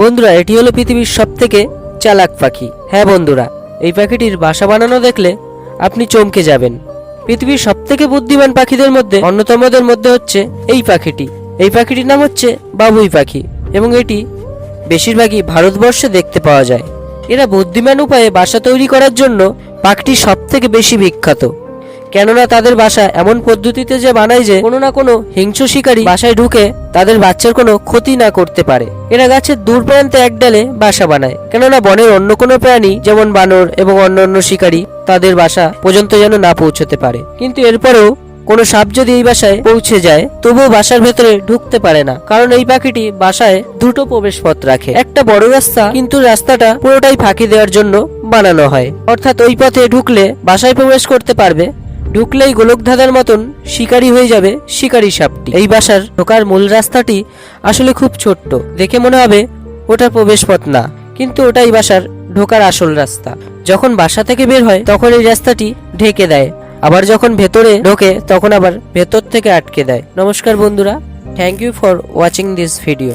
বন্ধুরা, এটি হলো পৃথিবীর সব থেকে চালাক পাখি। হ্যাঁ বন্ধুরা, এই পাখিটির বাসা বানানো দেখলে আপনি চমকে যাবেন। পৃথিবীর সব থেকে বুদ্ধিমান পাখিদের মধ্যে অন্যতমদের মধ্যে হচ্ছে এই পাখিটি। এই পাখিটির নাম হচ্ছে বাবুই পাখি এবং এটি বেশিরভাগই ভারতবর্ষে দেখতে পাওয়া যায়। এরা বুদ্ধিমান উপায়ে বাসা তৈরি করার জন্য পাখিটি সব থেকে বেশি বিখ্যাত। কেননা তাদের বাসা এমন পদ্ধতিতে যে বানায় যে কোনো না কোনো হিংস্র শিকারী বাসায় ঢুকে তাদের বাচ্চার কোনো ক্ষতি না করতে পারে। এরা গাছের দূর প্রান্তে এক ডালে বাসা বানায়। কেননা বনের অন্য কোনো প্রাণী, যেমন বানর এবং অন্যান্য শিকারী, তাদের বাসা পর্যন্ত যেন না পৌঁছতে পারে। কিন্তু এরপরেও কোনো সাপ যদি এই বাসায় পৌঁছে যায়, তবুও বাসার ভেতরে ঢুকতে পারে না। কারণ এই পাখিটি বাসায় দুটো প্রবেশ পথ রাখে। একটা বড় রাস্তা, কিন্তু রাস্তাটা পুরোটাই ফাঁকি দেওয়ার জন্য বানানো হয়। অর্থাৎ ওই পথে ঢুকলে বাসায় প্রবেশ করতে পারবে ঢুকলেই গোলকধাঁধার মতন শিকারি হয়ে যাবে শিকারি সাপটি। এই বাসার ঢোকার মূল রাস্তাটি আসলে খুব ছোট্ট। দেখে মনে হবে ওটা প্রবেশ পথ না, কিন্তু ওটাই বাসার ঢোকার আসল রাস্তা। যখন বাসা থেকে বের হয়, তখন এই রাস্তাটি ঢেকে দেয়। আবার যখন ভেতরে ঢোকে, তখন আবার ভেতর থেকে আটকে দেয়। নমস্কার বন্ধুরা, thank you for watching this video.